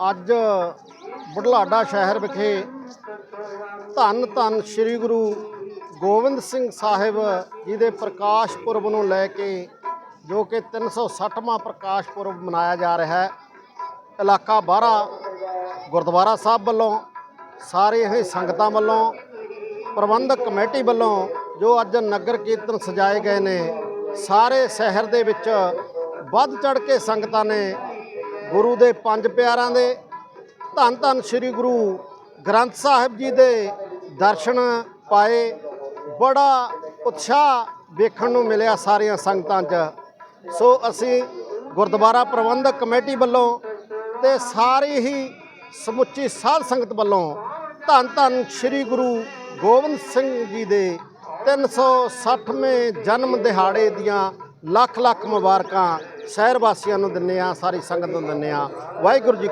ਅੱਜ ਬੁਢਲਾਡਾ ਸ਼ਹਿਰ ਵਿਖੇ ਧੰਨ ਧੰਨ ਸ੍ਰੀ ਗੁਰੂ ਗੋਬਿੰਦ ਸਿੰਘ ਸਾਹਿਬ ਜੀ ਦੇ ਪ੍ਰਕਾਸ਼ ਪੁਰਬ ਨੂੰ ਲੈ ਕੇ ਜੋ ਕਿ 360ਵਾਂ ਪ੍ਰਕਾਸ਼ ਪੁਰਬ ਮਨਾਇਆ ਜਾ ਰਿਹਾ ਹੈ। ਇਲਾਕਾ ਬਾਰਾ ਗੁਰਦੁਆਰਾ ਸਾਹਿਬ ਵੱਲੋਂ, ਸਾਰੇ ਹੀ ਸੰਗਤਾਂ ਵੱਲੋਂ, ਪ੍ਰਬੰਧਕ ਕਮੇਟੀ ਵੱਲੋਂ ਜੋ ਅੱਜ ਨਗਰ ਕੀਰਤਨ ਸਜਾਏ ਗਏ ਨੇ, ਸਾਰੇ ਸ਼ਹਿਰ ਦੇ ਵਿੱਚ ਵੱਧ ਚੜ ਕੇ ਸੰਗਤਾਂ ਨੇ ਗੁਰੂ ਦੇ ਪੰਜ ਪਿਆਰਾਂ ਦੇ ਧੰਨ ਧੰਨ ਸ੍ਰੀ ਗੁਰੂ ਗ੍ਰੰਥ ਸਾਹਿਬ ਜੀ ਦੇ ਦਰਸ਼ਨ ਪਾਏ। ਬੜਾ ਉਤਸ਼ਾਹ ਵੇਖਣ ਨੂੰ ਮਿਲਿਆ ਸਾਰੀਆਂ ਸੰਗਤਾਂ 'ਚ। ਸੋ ਅਸੀਂ ਗੁਰਦੁਆਰਾ ਪ੍ਰਬੰਧਕ ਕਮੇਟੀ ਵੱਲੋਂ ਤੇ ਸਾਰੀ ਹੀ ਸਮੁੱਚੀ ਸਾਧ ਸੰਗਤ ਵੱਲੋਂ ਧੰਨ ਧੰਨ ਸ੍ਰੀ ਗੁਰੂ ਗੋਬਿੰਦ ਸਿੰਘ ਜੀ ਦੇ 360ਵੇਂ ਜਨਮ ਦਿਹਾੜੇ ਦੀਆਂ ਲੱਖ ਲੱਖ ਮੁਬਾਰਕਾਂ ਸ਼ਹਿਰ ਵਾਸੀਆਂ ਨੂੰ ਦਿੰਨੇ ਆ ਸਾਰੀ ਸੰਗਤ ਨੂੰ ਦਿੰਨੇ ਆ ਵਾਹਿਗੁਰੂ ਜੀ